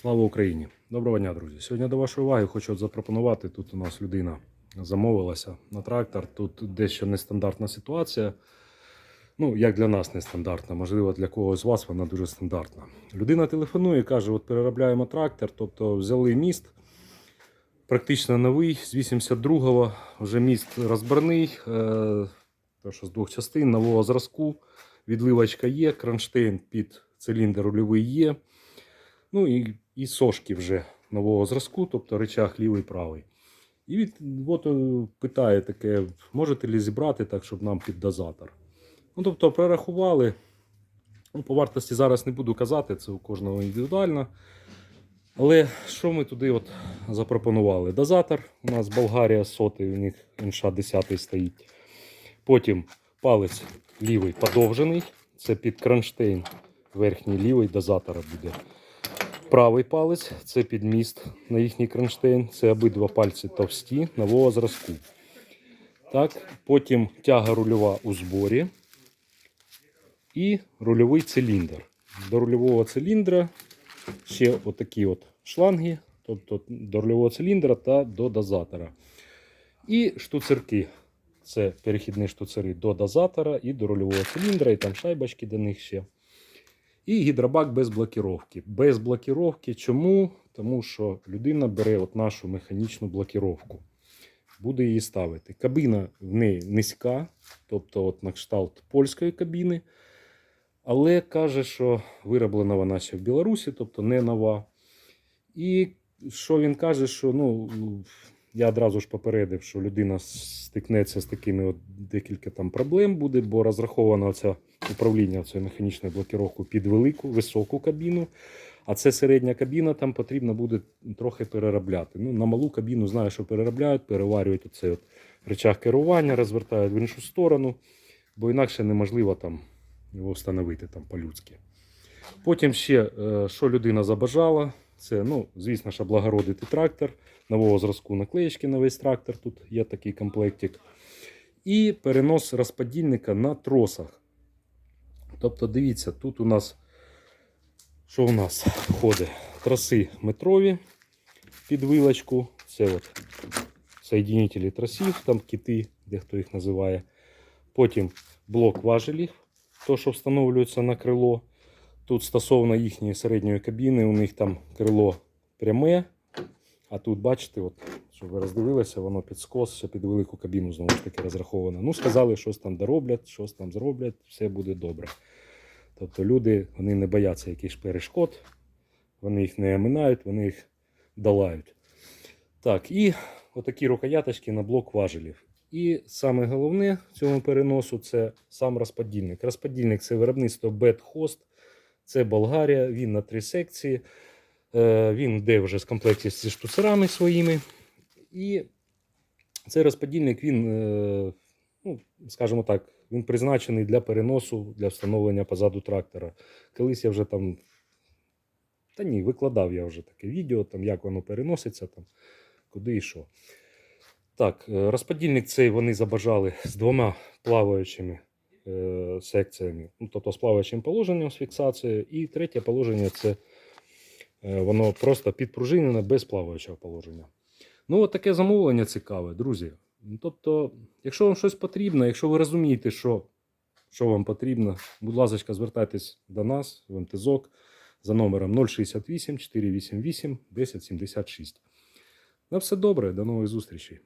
Слава Україні! Доброго дня, друзі! Сьогодні до вашої уваги хочу запропонувати. Тут у нас людина замовилася на трактор. Тут дещо нестандартна ситуація. Ну, як для нас нестандартна, можливо, для когось з вас вона дуже стандартна. Людина телефонує і каже: от переробляємо трактор, тобто взяли міст. Практично новий, з 82-го вже міст розборний, е, то що з двох частин нового зразку. Відливочка є, кронштейн під циліндр рульовий є. Ну і, і сошки вже нового зразку, тобто речах лівий правий. І від, от е, питає таке, можете ли зібрати так, щоб нам під дозатор. Ну, тобто, прорахували. Ну, по вартості зараз не буду казати, це у кожного індивідуально. Але що ми туди от запропонували? Дозатор. У нас Болгарія сотий, у них НШ 10 стоїть. Потім палець лівий подовжений. Це під кронштейн. Верхній лівий дозатора буде. Правий палець це під міст на їхній кронштейн. Це обидва пальці товсті нового зразку. Так, потім тяга рульова у зборі і рульовий циліндр. До рульового циліндра ще отакі от шланги, тобто до рульового циліндра та до дозатора. І штуцерки. Це перехідні штуцери до дозатора і до рульового циліндра, і там шайбочки до них ще. І гідробак без блокіровки. Без блокіровки. Чому? Тому що людина бере от нашу механічну блокіровку. Буде її ставити. Кабіна в неї низька, тобто от на кшталт польської кабіни. Але каже, що вироблена вона ще в Білорусі, тобто не нова. І що він каже, що ну, я одразу ж попередив, що людина стикнеться з такими от декілька там проблем буде, бо розраховано оце управління цією механічною блокіровкою під велику, високу кабіну. А це середня кабіна, там потрібно буде трохи переробляти. Ну, на малу кабіну знаю, що переробляють, переварюють оцей от речах керування, розвертають в іншу сторону, бо інакше неможливо там його встановити там по-людськи. Потім ще, е, що людина забажала, це, ну, звісно ж, трактор, нового зразку наклеєчки на весь трактор, тут є такий комплектик. І перенос розподільника на тросах. Тобто, дивіться, тут у нас, що у нас входить? Троси метрові під вилочку. Це от соєдинителі тросів, там кити, дехто їх називає. Потім блок важелів, то, що встановлюється на крило. Тут стосовно їхньої середньої кабіни, у них там крило пряме. А тут, бачите, от, щоб ви роздивилися, воно під скос, ще під велику кабіну знову ж таки розраховано. Ну, сказали, щось там дороблять, щось там зроблять, все буде добре. Тобто люди вони не бояться якихось перешкод, вони їх не оминають, вони їх долають. Так, і отакі рукояточки на блок важелів. І саме головне в цьому переносу це сам розподільник. Розподільник це виробництво Bed це Болгарія, він на три секції. Е, Він йде вже з комплекті зі штуцерами своїми. І цей розподільник, він, е, ну, скажімо так, він призначений для переносу, для встановлення позаду трактора. Колись я вже там. Та ні, викладав я вже таке відео, там, як воно переноситься, там, куди і що. Так, е, розподільник цей вони забажали з двома плаваючими е, секціями, ну, тобто з плаваючим положенням з фіксацією. І третє положення це е, воно просто підпружинене без плаваючого положення. Ну, от таке замовлення цікаве, друзі. Ну, Тобто, якщо вам щось потрібно, якщо ви розумієте, що, що вам потрібно, будь ласка, звертайтесь до нас в МТЗОК за номером 068 488 1076. На все добре, до нової зустрічей.